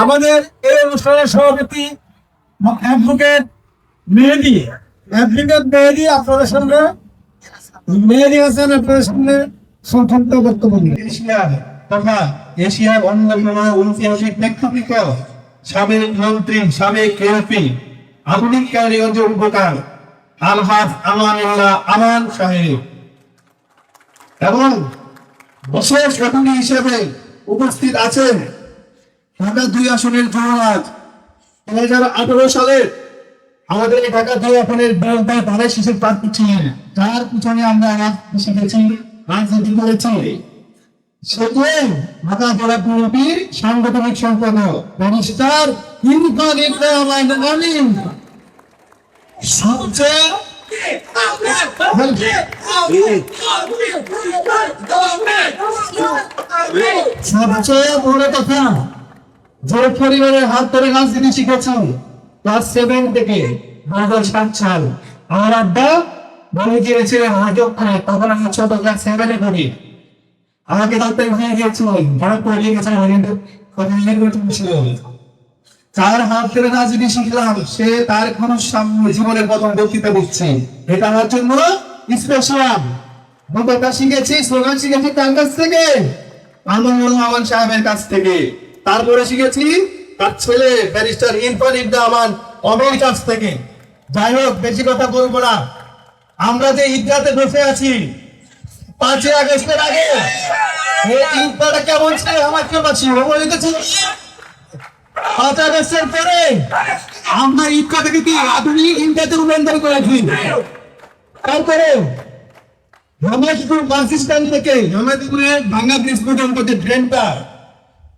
আমাদের এই অনুষ্ঠানের সভাপতি অ্যাডভোকেট মেহেদি অ্যাডভোকেট মেহেদি আপনাদের সামনে মেহেদি হাসান আপনাদের সংক্ষিপ্ত বক্তব্য এশিয়ার তথা এশিয়ার অন্যান্য ঐতিহাসিক প্রেক্ষাপট সাবেক মন্ত্রী, সাবেক এমপি, আধুনিক উপকার আলহাজ আমানুল্লাহ আমান সাহেব এবং বিশেষ অতিথি হিসেবে উপস্থিত আছেন ঢাকা দুই আসনের যুবরাজ দুই হাজার আঠারো সালের আমাদের ঢাকা দুই আসনের বিরুদ্ধে ধারে শিশুর প্রার্থী ছিলেন যার পিছনে আমরা শিখেছি রাজনীতি করেছি। সাংগঠনিক সবচেয়ে বড় কথা যে পরিবারের হাত ধরে রাজনীতি শিখেছি ক্লাস সেভেন থেকে সাত সাল। আমার আব্বা বলে তখন ছোট ক্লাস সেভেনে পড়ি। আমাকে পড়িয়ে তার হাত ধরে শিখলাম, সে তার কোন জীবনের প্রথম বক্তৃতা এটা আমার জন্য স্পেশাল শিখেছি, স্লোগান শিখেছি তার কাছ থেকে। আমার সাহেবের কাছ থেকে। তারপরে শিখেছি তার ছেলে ব্যারিস্টার ইরফান ইবদা আমান থেকে। যাই হোক, বেশি কথা বলব না। আমরা যে ঈদগাতে বসে আছি, পাঁচই আগস্টের আগে এই ঈদগাটা কেমন ছিল আমার কেমন পাঁচ আগস্টের পরে আমরা থেকে কি আধুনিক ঈদগাতে রূপান্তর করেছি? তারপরে হেমাদপুর বাস স্ট্যান্ড থেকে হেমাদপুরে ভাঙ্গা ব্রিজ পর্যন্ত যে ট্রেনটা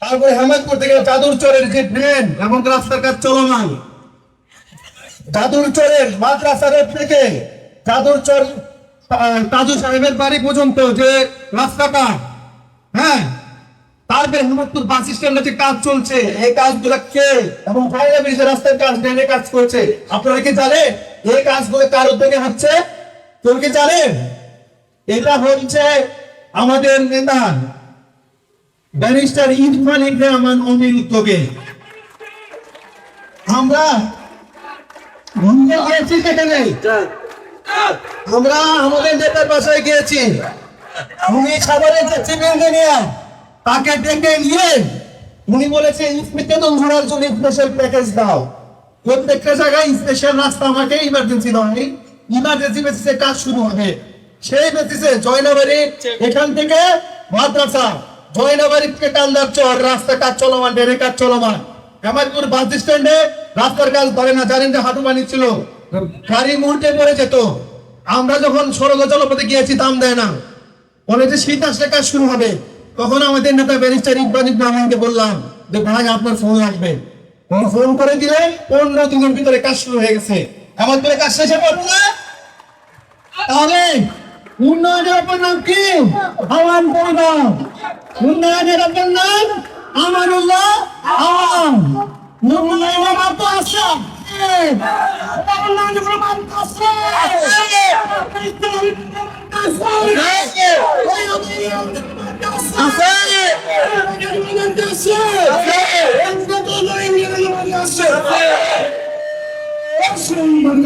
তারপরে হেমাদপুর থেকে চাদর চরের যে ট্রেন এবং রাস্তার কাজ চলমান চাদর চরের মাদ্রাসা রোড থেকে চাদর চর তাজু সাহেবের বাড়ি পর্যন্ত যে রাস্তাটা হ্যাঁ তারপরে হেমন্তপুর বাস স্ট্যান্ডে যে কাজ চলছে এই কাজগুলো কে এবং ফাইলা ব্রিজের রাস্তার কাজ ড্রেনের কাজ করছে আপনারা কি জানেন? এই কাজগুলো কার উদ্যোগে হচ্ছে? কেউ কি জানেন? এটা হচ্ছে আমাদের নেতা ব্যারিস্টার ইরফান ইব্রাহমান অমির উদ্যোগে। আমরা আমরা আমাদের নেতার গিয়েছি। উনি ইঞ্জিনিয়ার, তাকে ডেকে নিয়ে উনি বলেছে ঘোরার জন্য স্পেশাল প্যাকেজ দাও। প্রত্যেকটা জায়গায় স্পেশাল রাস্তা আমাকে ইমার্জেন্সি দাও ইমার্জেন্সি বেসিসে কাজ শুরু হবে। সেই বেসিসে জয়নগরী এখান থেকে মাদ্রাসা জয়নগরী থেকে কান্দার চর রাস্তা কাজ চলমান ডেরে কাজ চলমান। হেমাদপুর বাস স্ট্যান্ডে রাস্তার কাজ ধরে না, জানেন যে হাঁটু পানি ছিল গাড়ি মুহূর্তে পড়ে যেত। আমরা যখন সরল জলপথে গিয়েছি, দাম দেয় না। বলে যে শীত আসলে কাজ শুরু হবে। তখন আমাদের নেতা ব্যারিস্টার ইকবাল ইব্রাহিমকে বললাম যে, ভাই, আপনার ফোন আসবে ফোন করে দিলে পনেরো দিনের ভিতরে কাজ শুরু হয়ে গেছে। এমন করে কাজ শেষে পারব না? তাহলে উন্নয়নের নাম কি? আওয়াম পরিবার। উন্নয়নের নাম আমানুল্লাহ আওয়াম উন্নয়নের মাত্র আছে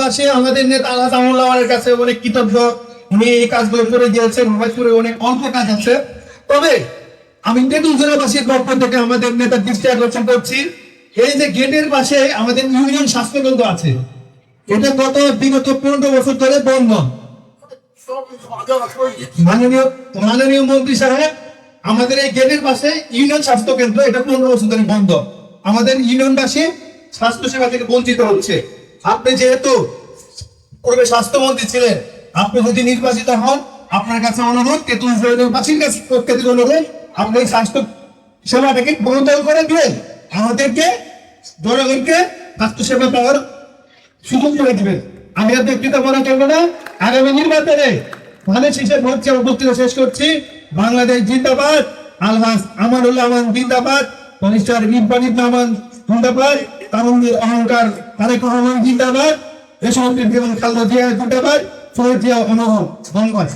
কাছে আমাদের নেতা আল্লাহ কাছে অনেক কৃতজ্ঞ। উনি এই কাজগুলো করে হেমায়তপুরে অনেক অল্প কাজ আছে। তবে আমি পক্ষ থেকে আমাদের নেতা দৃষ্টি আকর্ষণ করছি, এই যে গেটের পাশে আমাদের ইউনিয়ন স্বাস্থ্য কেন্দ্র আছে, এটা গত বিগত পনেরো বছর ধরে বন্ধ। মাননীয় মাননীয় মন্ত্রী সাহেব, আমাদের এই গেটের পাশে ইউনিয়ন স্বাস্থ্য কেন্দ্র, এটা পনেরো বছর ধরে বন্ধ। আমাদের ইউনিয়নবাসী স্বাস্থ্য সেবা থেকে বঞ্চিত হচ্ছে। আপনি যেহেতু পূর্বে স্বাস্থ্যমন্ত্রী ছিলেন, আপনি যদি নির্বাচিত হন, আপনার কাছে অনুরোধ, তেতুল বাসীর কাছে প্রত্যেকের অনুরোধ, আপনি এই স্বাস্থ্য সেবাটাকে বহুতল করে দিলেন আমাদেরকে, জনগণকে স্বাস্থ্যসেবা পাওয়ার সুযোগ করে দিবেন। আমি আর বক্তৃতা বলা চলবে না। আগামী নির্বাচনে ধানের শীষের মঞ্চে বক্তৃতা শেষ করছি। বাংলাদেশ জিন্দাবাদ। আলহাস আমানুল্লাহ আমান জিন্দাবাদ। কনিষ্ঠার ইরফান আমান জিন্দাবাদ। তারুণ্যের অহংকার তারেক রহমান জিন্দাবাদ। দেশমন্ত্রী খালদা জিয়া জিন্দাবাদ শহীদ জিয়া অনুভব ধন্যবাদ